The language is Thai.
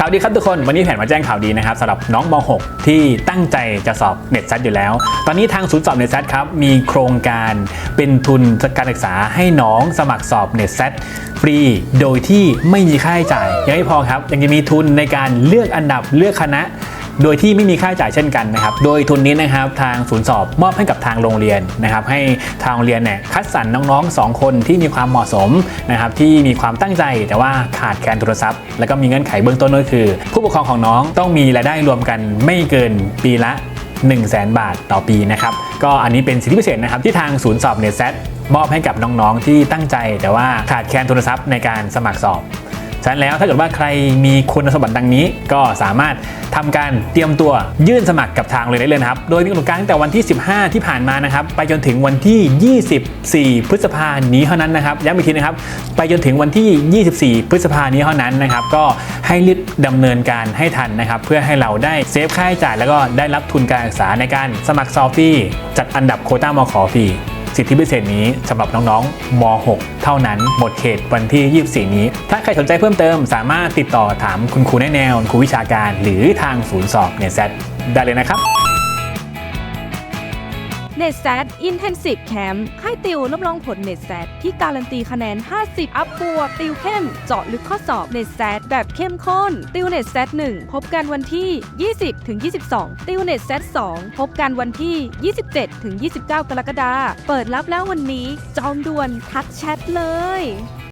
ข่าวดีครับทุกคน วันนี้แผนมาแจ้งข่าวดีนะครับสำหรับน้องม .6 ที่ตั้งใจจะสอบเน็ตซัอยู่แล้ว ตอนนี้ทางศูนย์สอบเน็ตซัครับมีโครงการเป็นทุนการศึกษาให้น้องสมัครสอบเน็ตซัฟรี โดยที่ไม่มีค่าใช้จ่าย ยังไม่พอครับยังจะมีทุนในการเลือกอันดับเลือกคณะ โดยที่ไม่มีค่าใช้จ่ายเช่นกันนะครับ โดยทุนนี้นะครับทางศูนย์สอบมอบให้กับทางโรงเรียนนะครับ ให้ทางโรงเรียนเนี่ยคัดสรรน้องๆ 2 คนที่มีความเหมาะสมนะครับที่มีความตั้งใจแต่ว่าขาดแคลนทุนทรัพย์ แล้วก็มีเงื่อนไขเบื้องต้นก็คือ ผู้ปกครองของน้องต้องมีรายได้รวมกันไม่เกินปีละ 1 0 0 0 0แบาทต่อปีนะครับก็อันนี้เป็นสิทธิพิเศษนะครับที่ทางศูนย์สอบเน็ตแซมอบให้กับน้องๆที่ตั้งใจแต่ว่าขาดแคลนทุนทรัพย์ในการสมัครสอบ ฉะนั้นแล้วถ้าเกิดว่าใครมีคุณสมบัติดังนี้ ก็สามารถทำการเตรียมตัวยื่นสมัครกับทางเลยได้เลยนะครับ โดยมีกำหนดการตั้งแต่วันที่ 15 ที่ผ่านมานะครับ ไปจนถึงวันที่ 24 พฤษภานี้เท่านั้นนะครับย้ำอีกทีนะครับ ไปจนถึงวันที่ 24 พฤษภานี้เท่านั้นนะครับ ก็ให้รีบดำเนินการให้ทันนะครับ เพื่อให้เราได้เซฟค่าใช้จ่ายแล้วก็ได้รับทุนการศึกษาในการสมัครซอฟฟี่จัดอันดับโคต้ามอขอฟรี สิทธิพิเศษนี้สำหรับน้องๆม .6 เท่านั้น หมดเขตวันที่ 24 นี้ ถ้าใครสนใจเพิ่มเติม สามารถติดต่อถามคุณครูแนแนว ครูวิชาการ หรือทางศูนย์สอบเนเซตได้เลยนะครับ เน็ตแซดอินเทนซีฟแคมป์ค่ายติวรับรองผลเน็ตแซดที่การันตีคะแนน 50 อัพบวกติวเข้ม เจาะลึกข้อสอบเน็ตแซดแบบเข้มข้น ติวเน็ตแซด1พบกันวันที่ 20ถึง22 ติวเน็ตแซด2พบกันวันที่ 27ถึง29 กรกฎาคมเปิดรับแล้ววันนี้จองด่วนทักแชทเลย